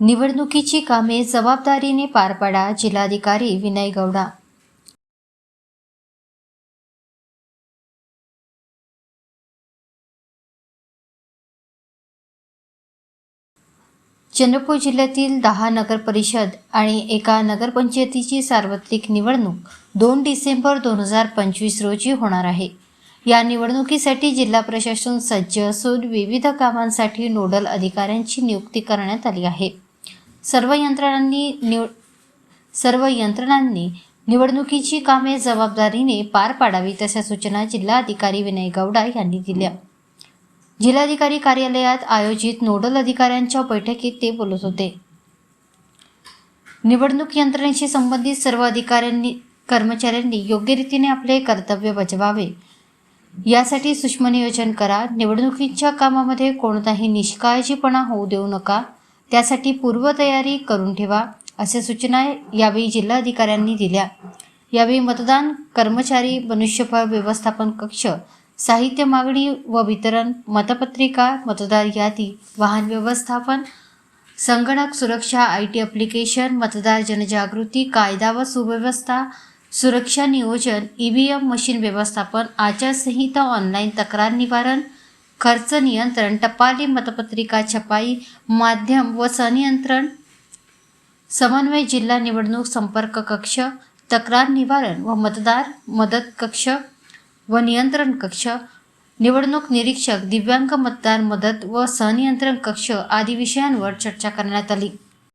निवडणुकीची कामे जबाबदारीने पार पाडा जिल्हाधिकारी विनय गौडा. चंद्रपूर जिल्ह्यातील दहा नगरपरिषद आणि एका नगरपंचायतीची सार्वत्रिक निवडणूक दोन डिसेंबर दोन हजार पंचवीस रोजी होणार आहे. या निवडणुकीसाठी जिल्हा प्रशासन सज्ज असून विविध कामांसाठी नोडल अधिकाऱ्यांची नियुक्ती करण्यात आली आहे. सर्व यंत्रणांनी निव सर्व यंत्रणांनी निवडणुकीची कामे जबाबदारीने पार पाडावी तशा सूचना जिल्हाधिकारी विनय गौडा यांनी दिल्या. जिल्हाधिकारी कार्यालयात आयोजित नोडल अधिकाऱ्यांच्या बैठकीत ते बोलत होते. निवडणूक यंत्रणेशी संबंधित सर्व अधिकाऱ्यांनी कर्मचाऱ्यांनी योग्य रीतीने आपले कर्तव्य बजवावे. यासाठी सूक्ष्म नियोजन करा. निवडणुकीच्या कामामध्ये कोणताही निष्काळजीपणा होऊ देऊ नका. त्यासाठी पूर्वतयारी करून ठेवा अशा सूचना यावेळी जिल्हाधिकाऱ्यांनी दिल्या. यावेळी मतदान कर्मचारी मनुष्यबळ व्यवस्थापन कक्ष साहित्य मागणी व वितरण मतपत्रिका मतदार यादी वाहन व्यवस्थापन संगणक सुरक्षा आय टी अप्लिकेशन मतदार जनजागृती कायदा व सुव्यवस्था सुरक्षा नियोजन ई व्ही एम मशीन व्यवस्थापन आचारसंहिता ऑनलाईन तक्रार निवारण खर्च नियंत्रण टपाली मतपत्रिका छपाई माध्यम व संनियंत्रण. समन्वय जिल्हा निवडणूक संपर्क कक्ष तक्रार निवारण व मतदार मदत कक्ष व नियंत्रण कक्ष. निवडणूक निरीक्षक दिव्यांग मतदार मदत व सहनियंत्रण कक्ष आदी विषयांवर चर्चा करण्यात आली.